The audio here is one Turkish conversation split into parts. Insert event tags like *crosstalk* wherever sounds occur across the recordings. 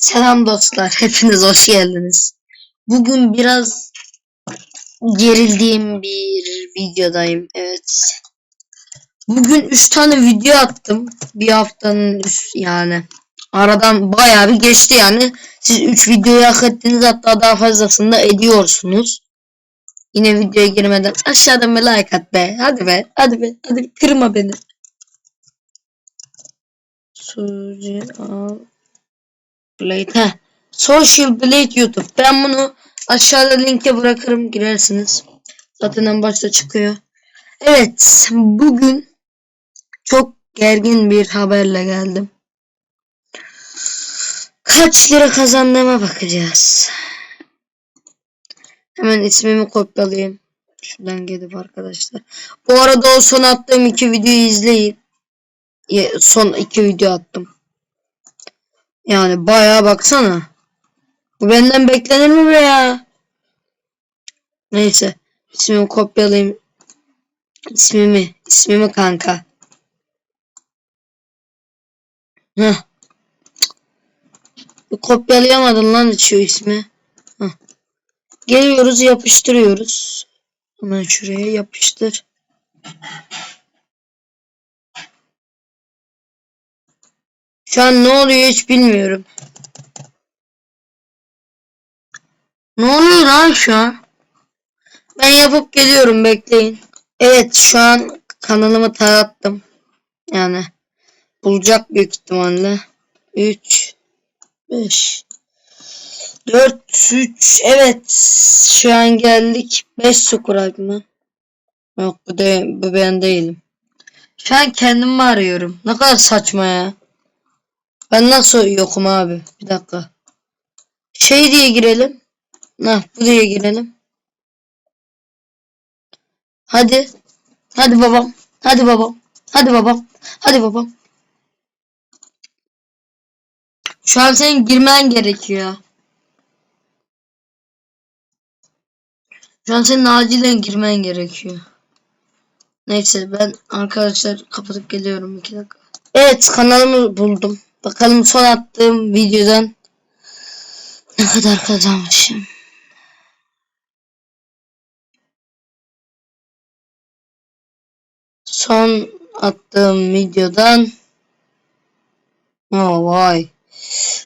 Selam dostlar, hepiniz hoş geldiniz. Bugün biraz gerildiğim bir videodayım, evet. Bugün 3 tane video attım. Bir haftanın üst yani. Aradan bayağı bir geçti yani. Siz 3 videoyu hak ettiniz hatta daha fazlasını da ediyorsunuz. Yine videoya girmeden aşağıdan bir like at be. Hadi be, hadi be, hadi kırma beni. Suzi al. Blade. Heh. Social Blade YouTube. Ben bunu aşağıda linke bırakırım girersiniz. Zaten en başta çıkıyor. Evet. Bugün çok gergin bir haberle geldim. Kaç lira kazandığıma bakacağız. Hemen ismimi kopyalayayım. Şuradan gidip arkadaşlar. Bu arada o son attığım iki videoyu izleyin. Son iki video attım. Yani bayağı baksana. Bu benden beklenir mi be ya? Neyse. İsmimi kopyalayayım. İsmimi. ismimi kanka. Heh. Kopyalayamadın lan şu ismi. Heh. Geliyoruz yapıştırıyoruz. Hemen şuraya yapıştır. Şu an ne oluyor hiç bilmiyorum. Ne oluyor lan şu an? Ben yapıp geliyorum bekleyin. Evet şu an kanalımı tarattım. Yani bulacak büyük ihtimalle. 3 5 4 3 evet şu an geldik 5 subscribe mı? Yok bu, de, bu ben değilim. Şu an kendimi arıyorum. Ne kadar saçma ya. Ben nasıl yokum abi? Bir dakika. Şey diye girelim. Nah bu diye girelim. Hadi. Hadi babam. Hadi babam. Hadi babam. Hadi babam. Şu an senin girmen gerekiyor. Şu an senin acilen girmen gerekiyor. Neyse ben arkadaşlar kapatıp geliyorum iki dakika. Evet kanalımı buldum. Bakalım son attığım videodan ne kadar kazanmışım. Son attığım videodan Oh vay.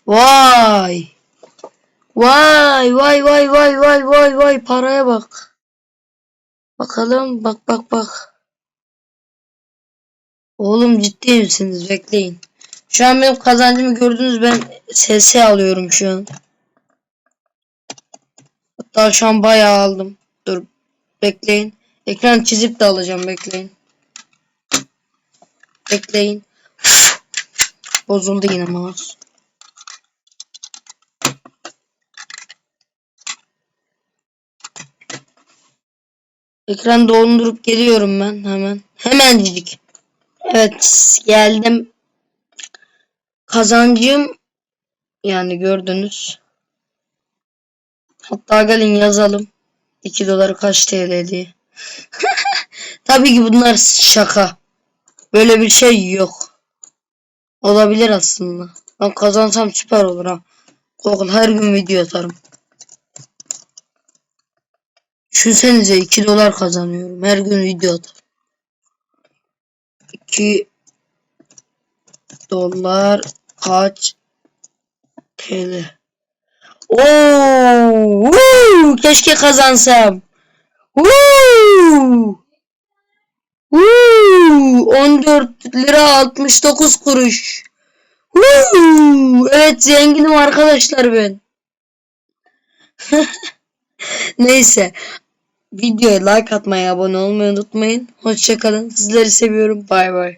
Vay. Vay vay vay vay vay vay vay paraya bak. Bakalım bak bak bak. Oğlum ciddi misiniz? Bekleyin. Şu an benim kazancımı gördünüz ben SS alıyorum şu an. Hatta şu an bayağı aldım. Dur bekleyin. Ekran çizip de alacağım bekleyin. Bekleyin. Bozuldu yine mouse. Ekran dondurup geliyorum ben hemen. Hemencik. Evet geldim. Kazancım yani gördünüz. Hatta gelin yazalım. 2 doları kaç TL diye. *laughs* Tabii ki bunlar şaka. Böyle bir şey yok. Olabilir aslında. Ben kazansam süper olur ha. Google her gün video atarım. Düşünsenize 2 dolar kazanıyorum. Her gün video atarım. 2 dolar kaç TL? Oo! Keşke kazansam. Woo! Woo! 14 lira 69 kuruş. Woo! Evet zenginim arkadaşlar ben. *laughs* Neyse. Videoya like atmayı, abone olmayı unutmayın. Hoşçakalın. Sizleri seviyorum. Bay bay.